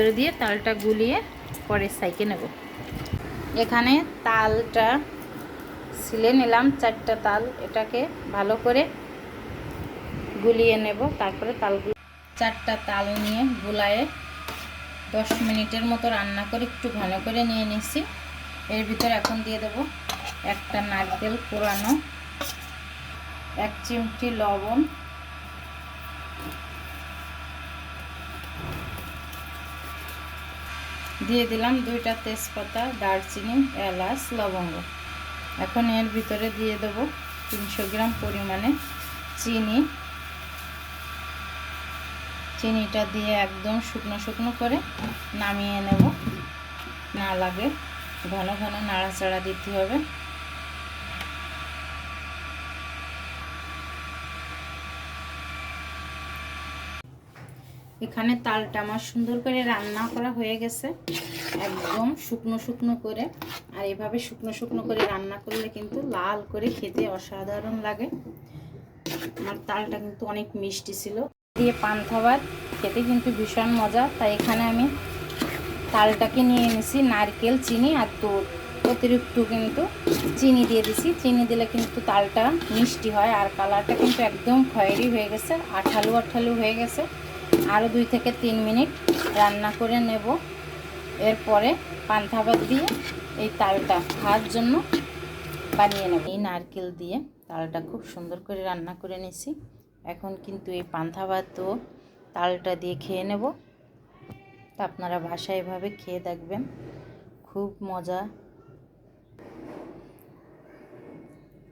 ভিতরে দিয়ে তালটা গুলিয়ে পরে সাইকে নেব। এখানে তালটা সিলে নিলাম, চারটা তাল এটাকে ভালো করে গুলিয়ে নেব, তারপরে তালগুলো চারটা তাল নিয়ে গুলায়ে দশ মিনিটের মতো রান্না করে একটু ঘন করে নিয়ে নিচ্ছি এর ভিতরে এখন দিয়ে দেব একটা নারকেল কোরানো এক চিমটি লবণ দিয়ে দিলাম দুইটা তেজপাতা, দারচিনি, এলাচ, লবঙ্গ। এখন এর ভিতরে দিয়ে দেব তিনশো গ্রাম পরিমাণে চিনি। চিনিটা দিয়ে একদম শুকনো শুকনো করে নামিয়ে নেব। না লাগে, ঘন ঘন নাড়াচাড়া দিতে হবে। এখানে তালটা আমার সুন্দর করে রান্না করা হয়ে গেছে, একদম শুকনো শুকনো করে। আর এভাবে শুকনো শুকনো করে রান্না করলে কিন্তু লাল করে খেতে অসাধারণ লাগে। আমার তালটা কিন্তু অনেক মিষ্টি ছিল। দিয়ে পান্থা ভাত খেতে কিন্তু ভীষণ মজা। তাই এখানে আমি তালটাকে নিয়ে এনেছি, নারকেল, চিনি আর দুধ। অতিরিক্ত কিন্তু চিনি দিয়ে দিছি। চিনি দিলে কিন্তু তালটা মিষ্টি হয়। আর কালারটা কিন্তু একদম খয়েরি হয়ে গেছে, আঠালু আঠালু হয়ে গেছে। আরও দুই থেকে তিন মিনিট রান্না করে নেব। এরপরে পান্থা ভাত দিয়ে এই তালটা খাওয়ার জন্য বানিয়ে নেব। এই নারকেল দিয়ে তালটা খুব সুন্দর করে রান্না করে নিছি। এখন কিন্তু এই পান্থা ভাতও তালটা দিয়ে খেয়ে নেব। তা আপনারা বাসায় এভাবে খেয়ে দেখবেন, খুব মজা।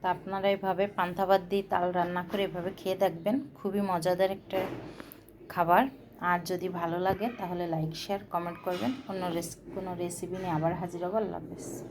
তা আপনারা এভাবে পান্থা ভাত দিয়ে তাল রান্না করে এভাবে খেয়ে দেখবেন, খুবই মজাদার একটা খাবার। আর যদি ভালো লাগে তাহলে লাইক শেয়ার কমেন্ট করবেন। অন্য রেসি, কোনো রেসিপি নিয়ে আবার হাজির হব। আল্লাহ হাফেজ।